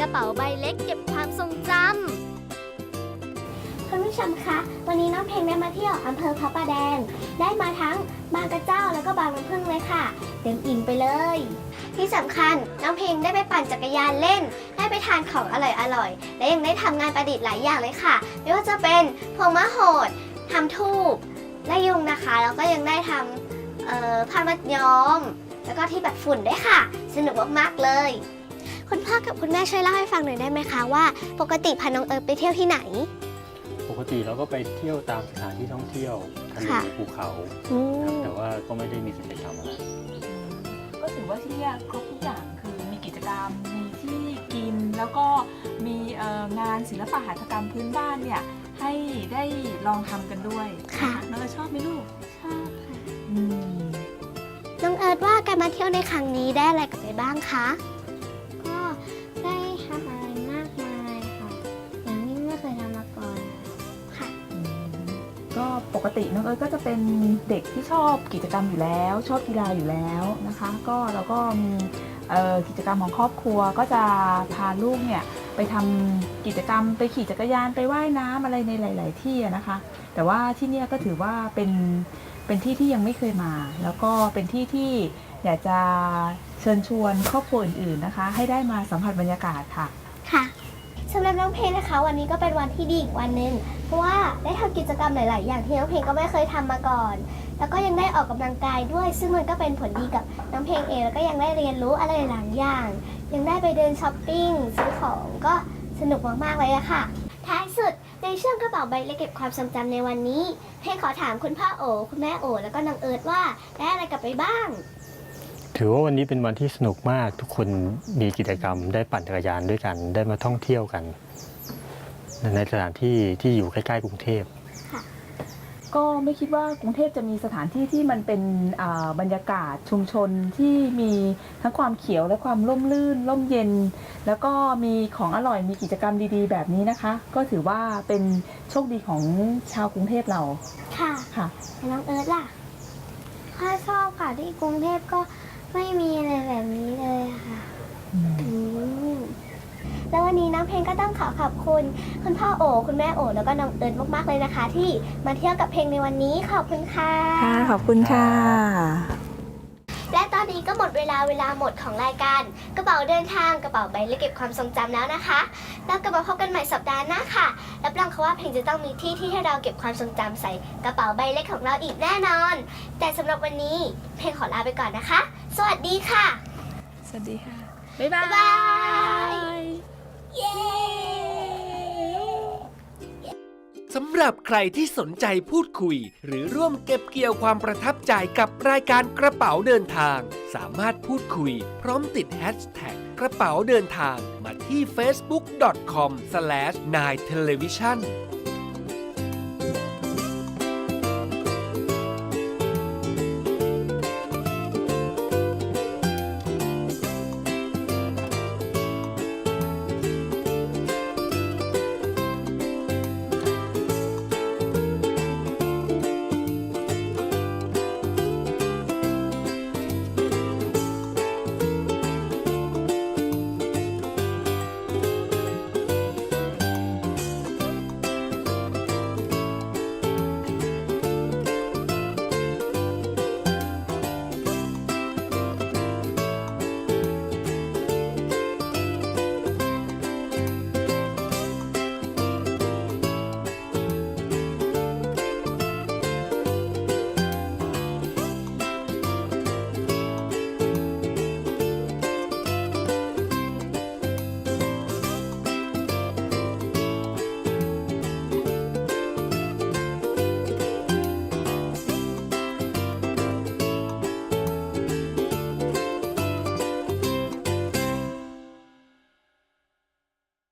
กระเป๋าใบเล็กเก็บความทรงจำคุณผู้ชมคะ วันนี้น้องเพลงได้มาเที่ยวอำเภอพระประแดง ได้มาทั้งบางกระเจ้าแล้วก็บางน้ำพึ่งเลยค่ะเต็มอิ่มไปเลย ที่สำคัญน้องเพลงได้ไปปั่นจักรยานเล่น ได้ไปทานของอร่อยอร่อยและยังได้ทำงานประดิษฐ์หลายอย่างเลยค่ะ ไม่ว่าจะเป็นพวงมะโหดทำทูบและยุงนะคะ แล้วก็ยังได้ทำผ้ามัดย้อม แล้วก็ที่แบบฝุ่นด้วยค่ะ สนุกมากๆเลย คุณพ่อกับคุณแม่ช่วยเล่าให้ฟังหน่อยได้ไหมคะว่า ปกติพาน้องเอิร์ธไปเที่ยวที่ไหน ปกติเราก็ไปเที่ยวตามสถานที่ท่องเที่ยวทะเลค่ะภูเขาอืครับมแต่ว่าก็ไม่ได้มีกิจกรรมอะไร ก็ถือว่าที่เนี่ยครบทุกอย่างคือมีกิจกรรมมีที่กินแล้วก็มีเอ่องานศิลปะหัตถกรรมพื้นบ้านเนี่ยให้ได้ลองทำกันด้วยค่ะ น้องเอิร์ธชอบไหมลูกชอบค่ะ อืมน้องเอิร์ธว่าการมาเที่ยวในครั้งนี้ได้อะไรกลับไปบ้างคะ ก็ปกติน้องเอิร์ธก็จะเป็นเด็กที่ชอบกิจกรรมอยู่แล้ว ชอบกีฬาอยู่แล้วนะคะ ก็เราก็มีกิจกรรมของครอบครัวก็จะพาลูกเนี่ยไปทำกิจกรรมไปขี่จักรยานไปว่ายน้ำอะไรในหลาย ๆ ที่นะคะ แต่ว่าที่เนี่ยก็ถือว่าเป็นเป็นที่ที่ยังไม่เคยมา แล้วก็เป็นที่ที่อยากจะเชิญชวนครอบครัวอื่น ๆ นะคะ ให้ได้มาสัมผัสบรรยากาศค่ะค่ะ สำหรับน้องเพลงนะคะ วันนี้ก็เป็นวันที่ดีอีกวันหนึ่งเพราะว่าได้ทำกิจกรรมหลาย ๆ อย่างที่น้องเพลงก็ไม่เคยทำมาก่อน แล้วก็ยังได้ออกกำลังกายด้วย ซึ่งมันก็เป็นผลดีกับน้องเพลงเองแล้วก็ยังได้เรียนรู้อะไรหลายอย่าง ยังได้ไปเดินช้อปปิ้งซื้อของก็สนุกมาก ๆ เลยอะค่ะ ท้ายสุดในช่วงกระเป๋าใบเล็กเก็บความทรงจำในวันนี้ เพลงขอถามคุณพ่อโอ คุณแม่โอ แล้วก็น้องเอิร์ธว่าได้อะไรกลับไปบ้าง ถือว่าวันนี้เป็นวันที่สนุกมากทุกคนมีกิจกรรมได้ปั่นจักรยานด้วยกัน ได้มาท่องเที่ยวกัน ในสถานที่ที่อยู่ใกล้ๆกรุงเทพก็ไม่คิดว่ากรุงเทพจะมีสถานที่ที่มันเป็นอ่าบรรยากาศชุมชนที่มีทั้งความเขียวและความร่มรื่น ร่มเย็น แล้วก็มีของอร่อยมีกิจกรรมดีๆ แบบนี้นะคะ ก็ถือว่าเป็นโชคดีของชาวกรุงเทพเราค่ะค่ะแล้วน้องเอิร์ธล่ะข้าชอบค่ะที่กรุงเทพก็ ไม่มีอะไรแบบนี้เลยอะค่ะอืมแล้ววันนี้น้องเพลงก็ต้องขอขอบคุณ คุณพ่อโอ คุณแม่โอ แล้วก็น้องเอิร์ธมากๆเลยนะคะ ที่มาเที่ยวกับเพลงในวันนี้ขอบคุณค่ะ ค่ะ ขอบคุณค่ะ และตอนนี้ก็หมดเวลาเวลาหมดของรายการ กระเป๋าเดินทางกระเป๋าใบเล็กเก็บความทรงจำแล้วนะคะ แล้วกลับมาพบกันใหม่สัปดาห์หน้าค่ะรับรองค่ะว่าเพลงจะต้องมีที่ที่ให้เราเก็บความทรงจำใส่กระเป๋าใบเล็กของเราอีกแน่นอน แต่สำหรับวันนี้เพลงขอลาไปก่อนนะคะ สวัสดีค่ะ สวัสดีค่ะ บ๊ายบาบ๊ายบายยเย้ สำหรับใครที่สนใจพูดคุย หรือร่วมเก็บเกี่ยวความประทับใจกับรายการกระเป๋าเดินทาง สามารถพูดคุย พร้อมติดแฮชแท็กกระเป๋าเดินทางมาที่ facebook.com/9television